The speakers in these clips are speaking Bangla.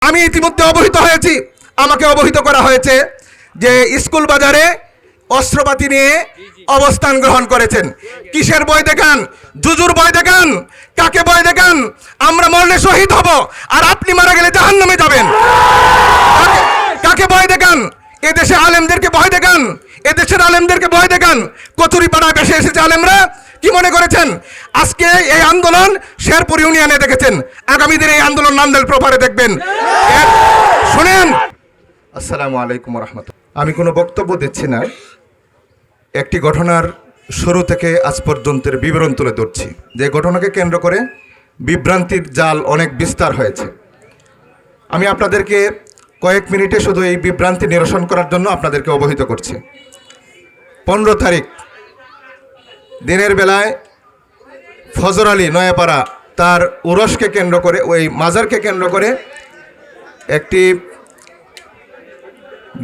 আমি ইতিমধ্যে অবহিত হয়েছি। আমাকে অবহিত করা হয়েছে যে স্কুল বাজারে অস্ত্রপাতি নিয়ে অবস্থান গ্রহণ করেছেন। কিসের বই দেখান? জুজুর বই দেখান? কাকে বই দেখান? আমরা মরলে শহীদ হব আর আপনি মারা গেলে জাহান নামে যাবেন। কাকে- বই দেখান? এদেশে আলেমদেরকে ভয় দেখান? এদেশের আলেমদেরকে ভয় দেখান। কচুরি পাড়ায় বেসে এসেছে আলেমরা। কি মনে করেছেন? আজকে এই আন্দোলন শেরপুর ইউনিয়নে দেখেছেন। আগামী দিনে এই আন্দোলন নান্দেল প্রপারে দেখবেন। শুনেন। আসসালামু আলাইকুম রহমতুল্লাহ। আমি কোনো বক্তব্য দিচ্ছি না। একটি ঘটনার শুরু থেকে আজ পর্যন্তের বিবরণ তুলে ধরছি। যে ঘটনাকে কেন্দ্র করে বিভ্রান্তির জাল অনেক বিস্তার হয়েছে। আমি আপনাদেরকে কয়েক মিনিটে শুধু এই বিভ্রান্তি নিরসন করার জন্য আপনাদেরকে অবহিত করছি। পনেরো তারিখ। দিনের বেলায় ফজর আলী নয়াপাড়া তার উরসকে কেন্দ্র করে, ওই মাজারকে কেন্দ্র করে একটি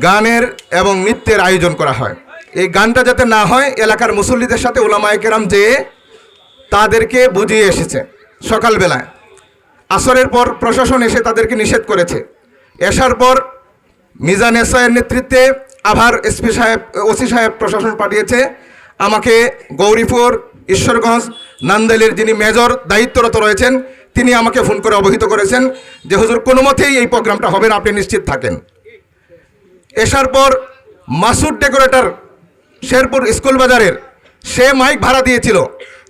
গানের এবং নৃত্যের আয়োজন করা হয়। এই গানটা যাতে না হয়, এলাকার মুসল্লিদের সাথে ওলামায়ে কেরাম যেয়ে তাদেরকে বুঝিয়ে এসেছে সকালবেলায়। আসরের পর প্রশাসন এসে তাদেরকে নিষেধ করেছে। এসার পর মিজান এসআইয়ের নেতৃত্বে আবার এসপি সাহেব, ওসি সাহেব প্রশাসন পাঠিয়েছে। আমাকে গৌরীপুর, ঈশ্বরগঞ্জ, নান্দেলের যিনি মেজর দায়িত্বরত রয়েছেন, তিনি আমাকে ফোন করে অবহিত করেছেন যে, হুজুর, কোনো মতেই এই প্রোগ্রামটা হবে না, আপনি নিশ্চিত থাকেন। এসার পর মাসুদ ডেকোরেটর শেরপুর স্কুল বাজারের, সে মাইক ভাড়া দিয়েছিল,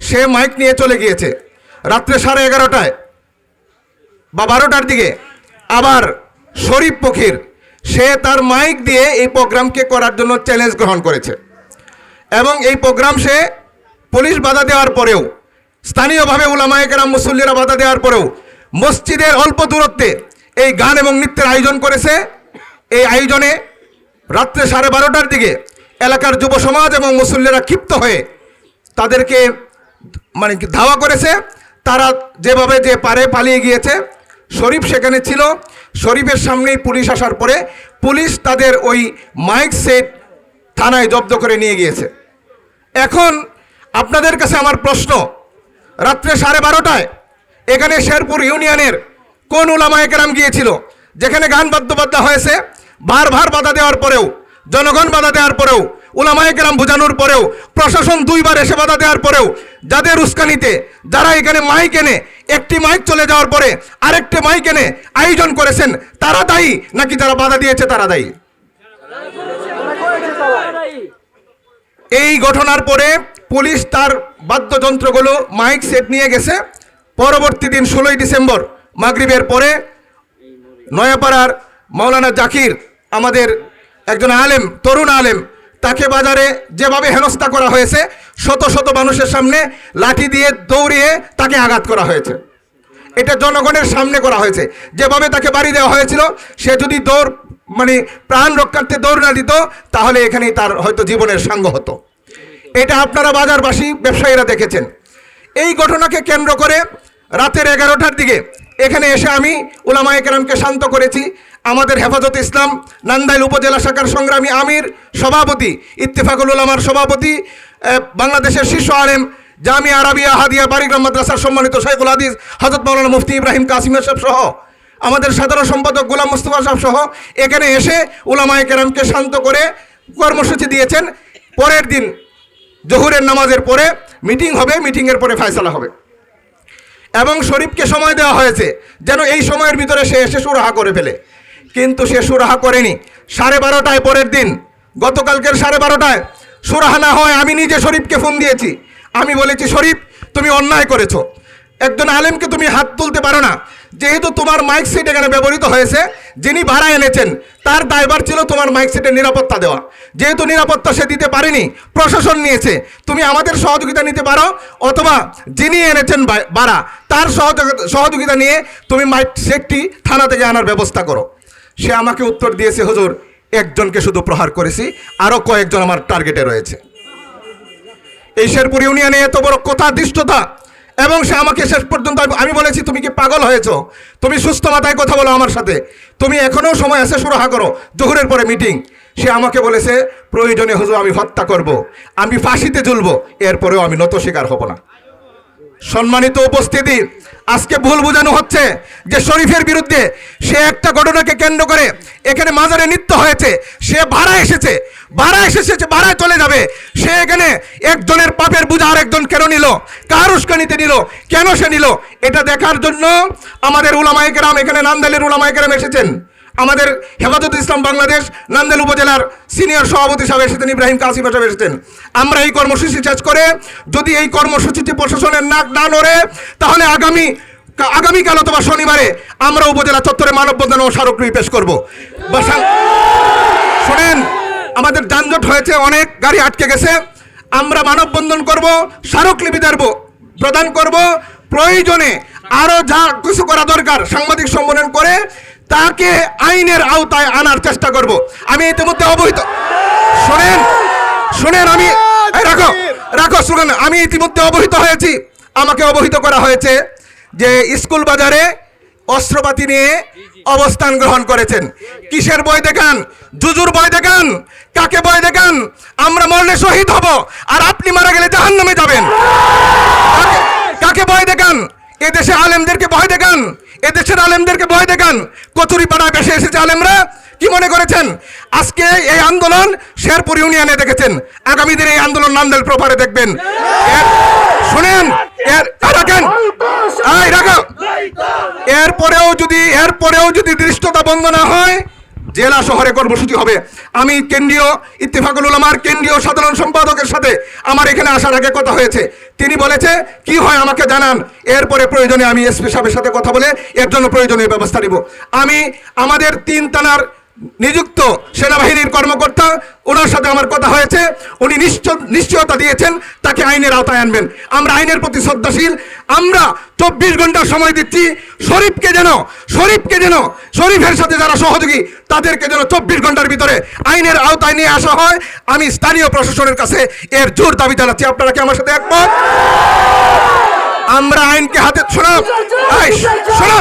সে মাইক নিয়ে চলে গিয়েছে। রাত্রে সাড়ে এগারোটায় বা বারোটার দিকে আবার শরীফ পখির সে তার মাইক দিয়ে এই প্রোগ্রামকে করার জন্য চ্যালেঞ্জ গ্রহণ করেছে। এবং এই প্রোগ্রাম সে পুলিশ বাধা দেওয়ার পরেও, স্থানীয়ভাবে উলামায়কেরাম মুসল্লিরা বাধা দেওয়ার পরেও, মসজিদের অল্প দূরত্বে এই গান এবং নৃত্যের আয়োজন করেছে। এই আয়োজনে রাত্রে সাড়ে বারোটার দিকে এলাকার যুব সমাজ এবং মুসল্লিরা ক্ষিপ্ত হয়ে তাদেরকে মানে ধাওয়া করেছে। তারা যেভাবে যে পারে পালিয়ে গিয়েছে, শরীফ সেখানে ছিল। শরীফের সামনেই পুলিশ আসার পরে পুলিশ তাদের ওই মাইক সেট থানায় জব্দ করে নিয়ে গিয়েছে। এখন আপনাদের কাছে আমার প্রশ্ন, রাত্রে সাড়ে বারোটায় এখানে শেরপুর ইউনিয়নের কোন উলামায়ে কেরাম গিয়েছিল? যেখানে গান বাদ্যবাদ্যা হয়েছে, বারবার বাধা দেওয়ার পরেও, জনগণ বাধা দেওয়ার পরেও উলামায়ে কেরাম বোঝানোর পরেও, প্রশাসন দুইবার এসে বাধা দেওয়ার পরেও, যাদের উস্কানিতে, যারা এখানে মাইক এনে, একটি মাইক চলে যাওয়ার পরে আরেকটি মাইক এনে আয়োজন করেছেন, তারা দায়ী? নাকি যারা বাধা দিয়েছে, তারা দায়ী? এই ঘটনার পরে পুলিশ তার বাদ্যযন্ত্রগুলো, মাইক সেট নিয়ে গেছে। পরবর্তী দিন ষোলোই ডিসেম্বর, মাগরিবের পরে নয়াপাড়ার মাওলানা জাকির, আমাদের একজন আলেম, তরুণ আলেম তাকে বাজারে যেভাবে হেনস্থা করা হয়েছে, শত শত মানুষের সামনে লাঠি দিয়ে দৌড়িয়ে তাকে আঘাত করা হয়েছে। এটা জনগণের সামনে করা হয়েছে। যেভাবে তাকে বাড়ি দেওয়া হয়েছিল, সে যদি দৌড় মানে প্রাণ রক্ষার্থে দৌড় না দিত, তাহলে এখানেই তার হয়তো জীবনের সাঙ্গ হতো। এটা আপনারা বাজারবাসী, ব্যবসায়ীরা দেখেছেন। এই ঘটনাকে কেন্দ্র করে রাতের এগারোটার দিকে এখানে এসে আমি উলামায়ে কেরামকে শান্ত করেছি। আমাদের হেফাজত ইসলাম, নান্দাইল উপজেলা শাখার সংগ্রামী আমির, সভাপতি ইত্তেফাকুল উলামার সভাপতি বাংলাদেশের শীর্ষ আলেম জামি আরাবিয়া হাদিয়া বারিগ্রাম মাদ্রাসার সম্মানিত শাইখুল হাদিস হজরত মৌলানা মুফতি ইব্রাহিম কাসিম সাহেব সহ, আমাদের সাধারণ সম্পাদক গোলাম মুস্তফা সাহেব সহ এখানে এসে উলামায়ে কেরামকে শান্ত করে কর্মসূচি দিয়েছেন। পরের দিন জহুরের নামাজের পরে মিটিং হবে, মিটিংয়ের পরে ফয়সালা হবে। এবং শরীফকে সময় দেওয়া হয়েছে, যেন এই সময়ের ভিতরে সে এসে সুরাহা করে ফেলে। কিন্তু সে সুরাহা করেনি। সাড়ে বারোটায় পরের দিন, গতকালকের সাড়ে বারোটায়, সুরাহা না হয় আমি নিজে শরীফকে ফোন দিয়েছি। আমি বলেছি, শরীফ, তুমি অন্যায় করেছ। একজন আলেমকে তুমি হাত তুলতে পারো না। যেহেতু তোমার মাইক সেট এখানে ব্যবহৃত হয়েছে, যিনি ভাড়া এনেছেন, তার দায়ভার ছিল তোমার মাইক সেটের নিরাপত্তা দেওয়া। যেহেতু নিরাপত্তা সে দিতে পারেনি, প্রশাসন নিয়েছে। তুমি আমাদের সহযোগিতা নিতে পারো, অথবা যিনি এনেছেন ভাড়া, তার সহযোগিতা নিয়ে তুমি মাইক সেটটি থানা থেকে আনার ব্যবস্থা করো। সে আমাকে উত্তর দিয়েছে, হুজুর, একজনকে শুধু প্রহার করেছি আরও কয়েকজন আমার টার্গেটে রয়েছে। এই শেরপুর ইউনিয়নে এত বড় কথা দৃষ্টতা এবং সে আমাকে শেষ পর্যন্ত, আমি- বলেছি, তুমি কি পাগল হয়েছো? তুমি সুস্থ মাথায় কথা বলো আমার সাথে। তুমি এখনও সময় আছে, সুরাহা করো। জহুরের পরে মিটিং সে আমাকে বলেছে, প্রয়োজনে হুজুর, আমি হত্যা করব। আমি ফাঁসিতে ঝুলবো। এরপরেও আমি নত শিকার হব না। সম্মানিত উপস্থিতি, আজকে ভুল বোঝানো হচ্ছে যে শরীফের বিরুদ্ধে সে একটা ঘটনাকে কেন্দ্র করে এখানে মাজারে নৃত্য হয়েছে, সে ভাড়া এসেছে ভাড়া এসেছে ভাড়ায় চলে যাবে। সে এখানে একজনের পাপের বোঝা আর একজন কেন নিল? কার উস্কানিতে নিল? কেন সে নিল? এটা দেখার জন্য আমাদের উলামায়ে কেরাম, এখানে নান্দালের উলামায়ে কেরাম এসেছেন। আমাদের হেফাজত ইসলাম বাংলাদেশ নান্দেল উপজেলার সিনিয়র সভাপতি সাহেব এসেছেন, ইব্রাহিম কাসিম সাহেব এসেছেন। আমরা এই কর্মসূচি শেষ করে যদি এই কর্মসূচিতে প্রশাসনের নাক না নড়ে, তাহলে আগামী আগামীকাল অথবা শনিবারে আমরা উপজেলা চত্বরে মানববন্ধন ও স্মারকলিপি পেশ করব। শোনেন, আমাদের যানজট হয়েছে, অনেক গাড়ি আটকে গেছে। আমরা মানববন্ধন করব, স্মারকলিপি দেব, প্রদান করব। প্রয়োজনে আরও যা কিছু করা দরকার, সাংবাদিক সম্মেলন করে তাকে আইনের আওতায় আনার চেষ্টা করব। আমি ইতিমধ্যে অবহিত। শোনেন শোনেন আমি রাখো রাখো, শুনেন, আমি ইতিমধ্যে অবহিত হয়েছি। আমাকে অবহিত করা হয়েছে যে স্কুল বাজারে অস্ত্রপাতি নিয়ে অবস্থান গ্রহণ করেছেন। কিসের বই দেখান? জুজুর বই দেখান? কাকে বই দেখান? আমরা মরলে শহীদ হব, আর আপনি মারা গেলে জাহান্নামে যাবেন। কাকে- ভয় দেখান? এদেশে আলেমদেরকে ভয় দেখান? এদেশের আলেমদেরকে ভয় দেখান। কচুরি পাড়ায় বেসে এসেছে আলেমরা। কি মনে করেছেন? আজকে এই আন্দোলন শেরপুর ইউনিয়নে দেখেছেন। আগামী দিনে এই আন্দোলন নান্দেল প্রপারে দেখবেন। শুনেন এরপরেও যদি এরপরেও যদি দৃষ্টতা বন্ধ না হয়, জেলা শহরে কর্মসূচি হবে। আমি কেন্দ্রীয় ইত্তেফাকুল উলামার কেন্দ্রীয় সাধারণ সম্পাদকের সাথে আমার এখানে আসার আগে কথা হয়েছে। তিনি বলেছে, কি হয় আমাকে জানান? এরপরে প্রয়োজনে আমি এসপি সাহেবের সাথে কথা বলে এর জন্য প্রয়োজনীয় ব্যবস্থা নিব। আমি, আমাদের তিন থানার নিযুক্ত সেনাবাহিনীর কর্মকর্তা ওনার সাথে আমার কথা হয়েছে। উনি নিশ্চয়তা দিয়েছেন তাকে আইনের আওতায় আনবেন। আমরা আইনের প্রতি শ্রদ্ধাশীল। আমরা চব্বিশ ঘণ্টা সময় দিচ্ছি। শরীফকে যেন শরীফকে যেন শরীফের সাথে যারা সহযোগী তাদেরকে যেন চব্বিশ ঘণ্টার ভিতরে আইনের আওতায় নিয়ে আসা হয়। আমি স্থানীয় প্রশাসনের কাছে এর জোর দাবি জানাচ্ছি। আপনারা কি আমার সাথে একমত? আমরা আইনকে হাতে শোনো। এই, শোনো।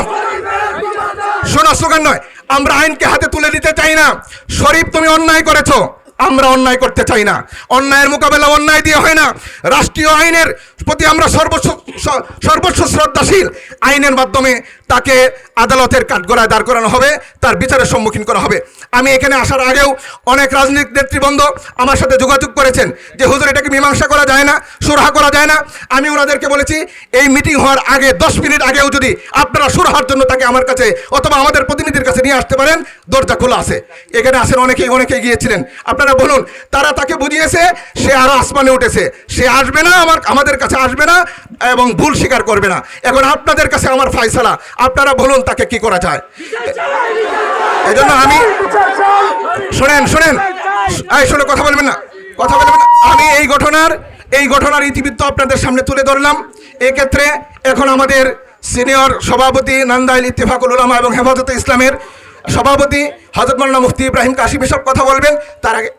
শোনা স্লোগান নয়। আমরা আইনকে হাতে তুলে দিতে চাই না। শরীফ, তুমি অন্যায় করেছ। আমরা অন্যায় করতে চাই না। অন্যায়ের মোকাবেলা অন্যায় দিয়ে হয় না। রাষ্ট্রীয় আইনের প্রতি আমরা সর্বস্ব সর্বোচ্চ শ্রদ্ধাশীল। আইনের মাধ্যমে তাকে আদালতের কাঠগড়ায় দাঁড় করানো হবে, তার বিচারের সম্মুখীন করা হবে। আমি এখানে আসার আগেও অনেক রাজনৈতিক নেতৃবৃন্দ আমার সাথে যোগাযোগ করেছেন যে, হুজুর, এটাকে মীমাংসা করা যায় না, সুরাহা করা যায় না। আমি ওনাদেরকে বলেছি, এই মিটিং হওয়ার আগে, দশ মিনিট আগেও যদি আপনারা সুরাহার জন্য তাকে আমার কাছে অথবা আমাদের প্রতিনিধির কাছে নিয়ে আসতে পারেন, দরজা খোলা আছে। এখানে আসেন অনেকেই অনেকেই গিয়েছিলেন। আপনারা বলুন, তারা তাকে বুঝিয়েছে, সে আরও আসমানে উঠেছে। সে আসবে না, আমার, আমাদের কাছে আসবে না এবং ভুল স্বীকার করবে না। এখন আপনাদের কাছে আমার ফায়সালা আপনারা বলুন তাকে কি করা যায়। এই জন্য আমি শোনেন শোনেন। এই, শোনে, কথা বলবেন না। কথা বলবেন না। আমি এই ঘটনার এই ঘটনার ইতিবৃত্ত আপনাদের সামনে তুলে ধরলাম। এক্ষেত্রে এখন আমাদের সিনিয়র সভাপতি নান্দাইল ইত্তেফাকুল উলামা এবং হেফাজতে ইসলামের সভাপতি হজরত মাল্লা মুফতি ইব্রাহিম কাশিম এসব কথা বলবেন। তার আগে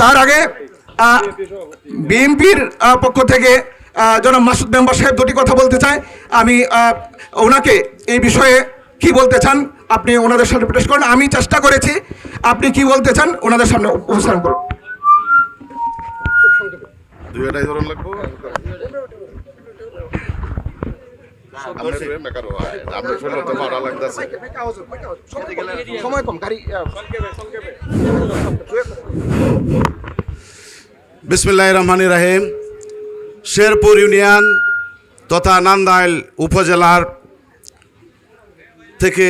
তার আগে বিএনপির পক্ষ থেকে জনাব মাসুদ মেম্বার সাহেব দুটি কথা বলতে চাই আমি ওনাকে এই বিষয়ে কি বলতে চান আপনি ওনাদের সামনে পেশ করেন। আমি চেষ্টা করেছি আপনি কি বলতে চান ওনাদের সামনে উপস্থাপন করুন। হয় সময় কম গাড়ি বিসমিল্লাহ রহমান রাহিম। শেরপুর ইউনিয়ন তথা নান্দাইল উপজেলার থেকে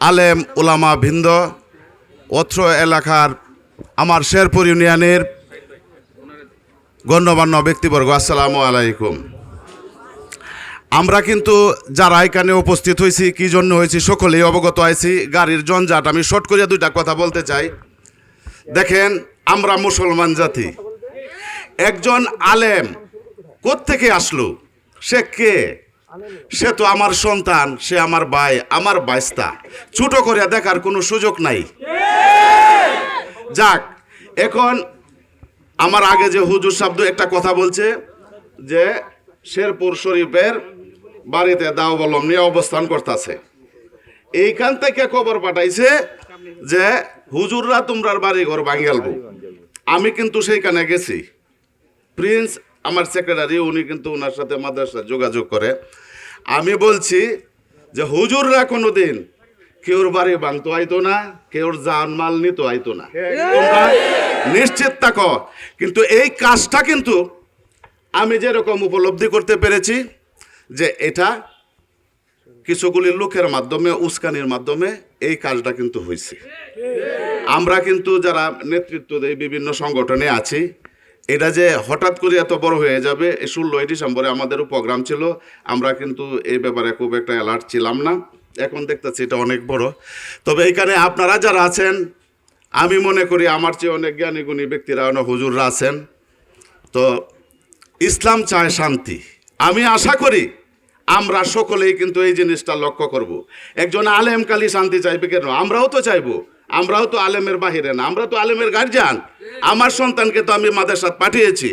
আলেম ওলামা ভিন্দ, অত্র এলাকার আমার শেরপুর ইউনিয়নের গণ্যমান্য ব্যক্তিবর্গ, আসসালামু আলাইকুম। আমরা কিন্তু যারা এখানে উপস্থিত হয়েছি, কি জন্য হয়েছি, সকলেই অবগত আছি, গাড়ির জঞ্জাট, আমি শর্ট করিয়া দুইটা কথা বলতে চাই। দেখেন, আমরা মুসলমান জাতি। একজন আলেম কোত্থেকে আসলো? সে কে? সে তো আমার সন্তান, সে আমার ভাই, আমার বাইস্তা। ছোট করে দেখার কোনো সুযোগ নাই। যাক, এখন আমার আগে যে হুজুর শব্দ একটা কথা বলছে, যে শেরপুর শরীফের বাড়িতে দাও বলম নিয়ে অবস্থান করতেছে। এইখান থেকে খবর পাঠাইছে যে হুজুররা তোমরার বাড়ি ঘর ভাঙিয়ালবো আমি কিন্তু সেইখানে গেছি। প্রিন্স আমার সেক্রেটারি উনি কিন্তু ওনার সাথে মাদ্রাসা যোগাযোগ করে। আমি বলছি যে হুজুররা কোনো দিন কেউর বাড়ি ভাঙতো আইতো না কেউর জান মাল নিত আইতো না। তোমরা নিশ্চিত থাকো। কিন্তু এই কাজটা কিন্তু আমি যেরকম উপলব্ধি করতে পেরেছি যে এটা কিছুগুলি লোকের মাধ্যমে উস্কানির মাধ্যমে এই কাজটা কিন্তু হয়েছে। আমরা কিন্তু যারা নেতৃত্ব দেই বিভিন্ন সংগঠনে আছি এটা যে হঠাৎ করে এত বড় হয়ে যাবে ষোলোই ডিসেম্বরে আমাদেরও প্রোগ্রাম ছিল। আমরা কিন্তু এই ব্যাপারে খুব একটা অ্যালার্ট ছিলাম না। এখন দেখতেছি এটা অনেক বড়। তবে এখানে আপনারা যারা আছেন, আমি মনে করি আমার চেয়ে অনেক জ্ঞানী গুণী ব্যক্তিরা অনেক হুজুররা আছেন। তো ইসলাম চায় শান্তি। আমি আশা করি আমরা সকলেই কিন্তু এই জিনিসটা লক্ষ্য করব। একজন আলেম কালি শান্তি চাইবে কেন? আমরাও তো চাইব। আমরাও তো আলেমের বাহিরে না, আমরা তো আলেমের গার্জিয়ান আমার সন্তানকে তো আমি মাদ্রাসাত পাঠিয়েছি।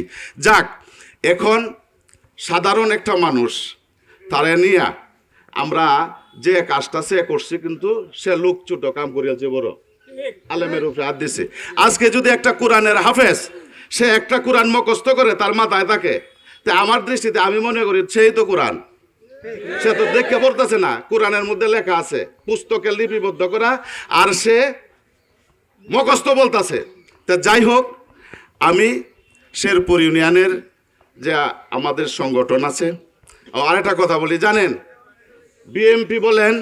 যাক, এখন সাধারণ একটা মানুষ, তারে নিয়া আমরা যে কাজটা সে করছি কিন্তু সে লোক ছোট কাম করিয়াছে বড়। আলেমের উপরে হাত দিছে। আজকে যদি একটা কোরআনের হাফেজ, সে একটা কোরআন মুখস্থ করে, তার মাথায় থাকে, তা আমার দৃষ্টিতে আমি মনে করি সেই তো কোরআন। সে তো দেখে পড়তেছে না, কোরআনের মধ্যে লেখা আছে, পুস্তকে লিপিবদ্ধ করা, আর সে মুখস্থ বলতাছে। তা যাই হোক, আমি শেরপুর ইউনিয়নের যে আমাদের সংগঠন আছে আরেকটা কথা বলি, জানেন, বিএমপি বলেন,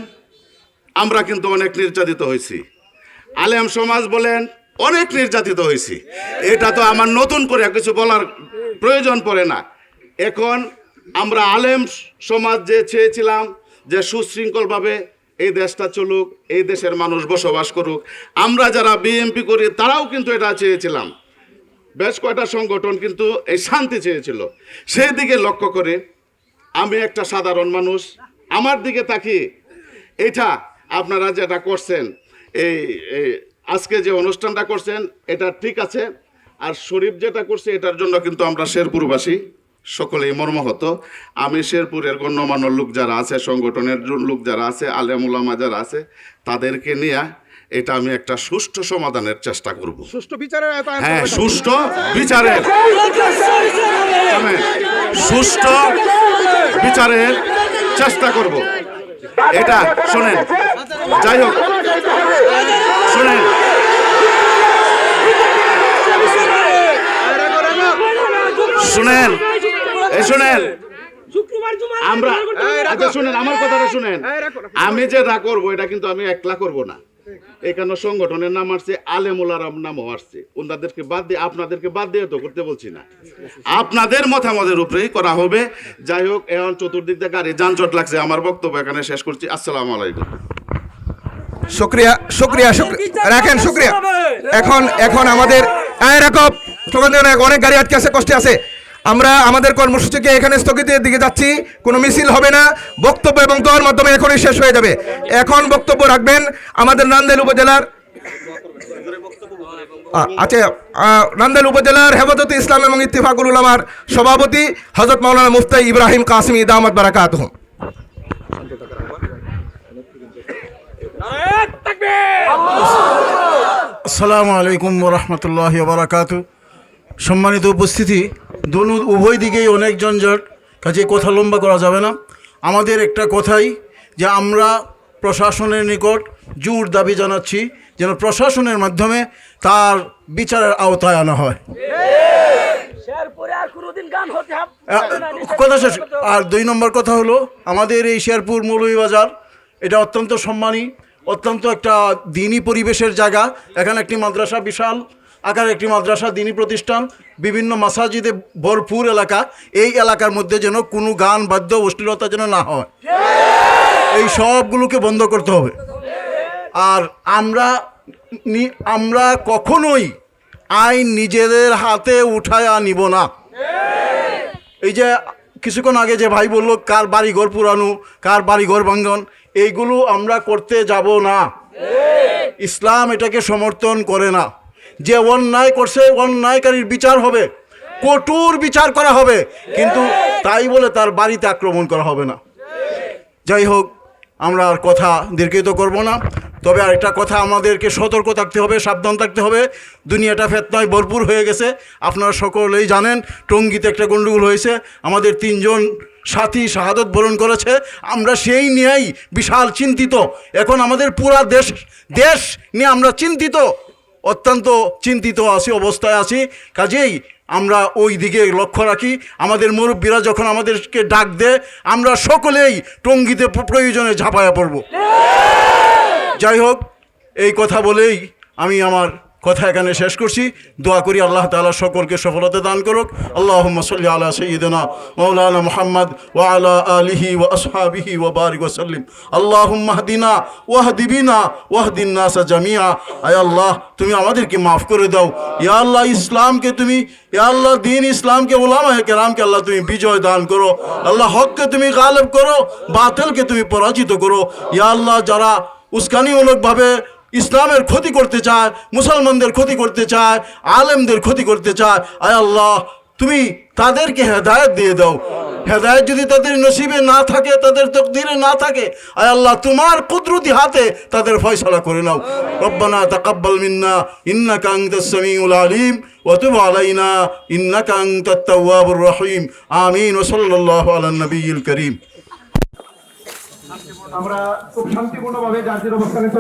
আমরা কিন্তু অনেক নির্যাতিত হয়েছি। আলেম সমাজ বলেন, অনেক নির্যাতিত হয়েছি। এটা তো আমার নতুন করে কিছু বলার প্রয়োজন পড়ে না। এখন আমরা আলেম সমাজ যে চেয়েছিলাম যে সুশৃঙ্খলভাবে এই দেশটা চলুক, এই দেশের মানুষ বসবাস করুক। আমরা যারা বিএমপি করি, তারাও কিন্তু এটা চেয়েছিলাম। বেশ কয়টা সংগঠন কিন্তু এই শান্তি চেয়েছিল। সেই দিকে লক্ষ্য করে আমি একটা সাধারণ মানুষ। আমার দিকে তাকিয়ে এটা আপনারা যেটা করছেন এই, আজকে যে অনুষ্ঠানটা করছেন, এটা ঠিক আছে। আর শরীফ যেটা করছে, এটার জন্য কিন্তু আমরা শেরপুরবাসী সকলেই মর্মাহত। আমি শেরপুরের গণ্যমান্য লোক যারা আছে সংগঠনের লোক যারা আছে আলেমুলামা যারা আছে তাদেরকে নিয়ে এটা আমি একটা সুষ্ঠু সমাধানের চেষ্টা করব। সুষ্ঠু বিচারের হ্যাঁ সুষ্ঠু বিচারের। সুষ্ঠু বিচারের চেষ্টা করব। এটা শোনেন যাই হোক শোনেন। শুনেন শুনেন। আমরা আচ্ছা শুনেন আমার কথাটা শুনেন। আমি যেটা করব এটা কিন্তু আমি একলা করব না। এখানে সংগঠনের নাম আসছে আলেমুলারাম নামও আসছে। ওনাদেরকে বাদ দিয়ে আপনাদেরকে বাদ দিয়ে তো করতে বলছি না। আপনাদের মতামতের উপরেই করা হবে। যাই হোক এখন চতুর্দিক দিয়ে গাড়ি যানজট লাগছে। আমার বক্তব্য এখানে শেষ করছি। আসসালামু আলাইকুম। শুক্রিয়া শুক্রিয়া শুক্রিয়া। রাখেন শুক্রিয়া। এখন এখন আমাদের আয় রাখব অনেক গাড়ি আটকে আছে কষ্টে আছে। আমরা আমাদের কর্মসূচিকে এখানে স্থগিতের দিকে যাচ্ছি, কোনো মিছিল হবে না, বক্তব্য এবং দোয়ার মাধ্যমে এখনই শেষ হয়ে যাবে। এখন বক্তব্য রাখবেন আমাদের নান্দেল উপজেলার আচ্ছা নান্দেল উপজেলার হেফাজত ইসলাম এবং ইত্তিফাকুল উলামার সভাপতি হজরত মাওলানা মুফতাই ইব্রাহিম কাসমি দামাত বারাকাত আসসালামু আলাইকুম রহমতুল্লাহ বারাকাত সম্মানিত উপস্থিতি দোনো উভয় দিকেই অনেক জঞ্জট কাজে কথা লম্বা করা যাবে না। আমাদের একটা কথাই যে আমরা প্রশাসনের নিকট জোর দাবি জানাচ্ছি যেন প্রশাসনের মাধ্যমে তার বিচারের আওতায় আনা হয়। কথা শেষ। আর দুই নম্বর কথা হলো আমাদের এই শেরপুর মৌলভীবাজার এটা অত্যন্ত সম্মানী অত্যন্ত একটা দিনী পরিবেশের জায়গা। এখানে একটি মাদ্রাসা বিশাল আকার একটি মাদ্রাসা, দিনী প্রতিষ্ঠান, বিভিন্ন মাসাজিদে ভরপুর এলাকা। এই এলাকার মধ্যে যেন কোনো গান, বাদ্য, অশ্লীলতা যেন না হয়। এই সবগুলোকে বন্ধ করতে হবে। আর আমরা আমরা কখনোই আইন নিজেদের হাতে উঠায়া নিব না। এই যে কিছুক্ষণ আগে যে ভাই বলল, কার বাড়ি ঘর পুরানো, কার বাড়ি ঘর ভাঙ্গন এইগুলো আমরা করতে যাব না। ইসলাম এটাকে সমর্থন করে না। যে অন্যায় করছে অন্যায়কারীর বিচার হবে, কঠোর বিচার করা হবে, কিন্তু তাই বলে তার বাড়িতে আক্রমণ করা হবে না। যাই হোক, আমরা আর কথা দীর্ঘিত করব না, তবে আরেকটা কথা, আমাদেরকে সতর্ক থাকতে হবে, সাবধান থাকতে হবে। দুনিয়াটা ফেতনায় ভরপুর হয়ে গেছে। আপনারা সকলেই জানেন, টঙ্গিতে একটা গণ্ডগোল হয়েছে। আমাদের তিনজন সাথী শাহাদত বরণ করেছে। আমরা সেই নিয়েই বিশাল চিন্তিত। এখন আমাদের পুরা দেশ দেশ নিয়ে আমরা চিন্তিত। অত্যন্ত চিন্তিত আছি, অবস্থায় আছি। কাজেই আমরা ওই দিকে লক্ষ্য রাখি। আমাদের মুরব্বীরা যখন আমাদেরকে ডাক দেয়, আমরা সকলেই টঙ্গিতে প্রয়োজনে ঝাঁপায়া পড়ব। যাই হোক, এই কথা বলেই আমি আমার কথা এখানে শেষ করছি। দোয়া করি আল্লাহ তাআলা সকলকে সফলতা দান করুক। আল্লাহ সাল্লি আলা সৈয়দনা মৌলানা মোহাম্মদ ওয়া আলা আলিহি ওয়া আসহাবিহি ওয়া বারিক ওয়াসাল্লিম আল্লাহ মাহদিনা ওয়াহদিবিনা ওয়াহদিন নাসা জামিয়া আয় আল্লাহ, তুমি আমাদেরকে মাফ করে দাও। ইয়া আল্লাহ ইসলামকে তুমি, ইয়া আল্লাহ দিন ইসলামকে ওলামা কেরামকে আল্লাহ তুমি বিজয় দান করো। আল্লাহ হককে তুমি গালেব করো, বাতিলকে তুমি পরাজিত করো। ইয়া আল্লাহ, যারা উস্কানিমূলকভাবে ইসলামের ক্ষতি করতে চায়, মুসলমানদের ক্ষতি করতে চায়, আলেমদের ক্ষতি করতে চায়, আয় আল্লাহ, তুমি তাদেরকে হেদায়ত দিয়ে দাও। হেদায়ত যদি তাদের নসিবে না থাকে, তাদের তকদিরে না থাকে, আয় আল্লাহ, তোমার কুদরতি হাতে তাদের ফয়সালা করে নাও। রব্বানা তাকাব্বাল মিন্না, ইন্নাকা আনতাস সামিউল আলিম তুব আলাইনা, ইন্নাকা আনতাত তাওয়াবুর রহিম। আমিন, ওয়া সাল্লাল্লাহু আলান নবিয়্যিল করিম। আমরা খুব শান্তিপূর্ণভাবে জাতির অবস্থানে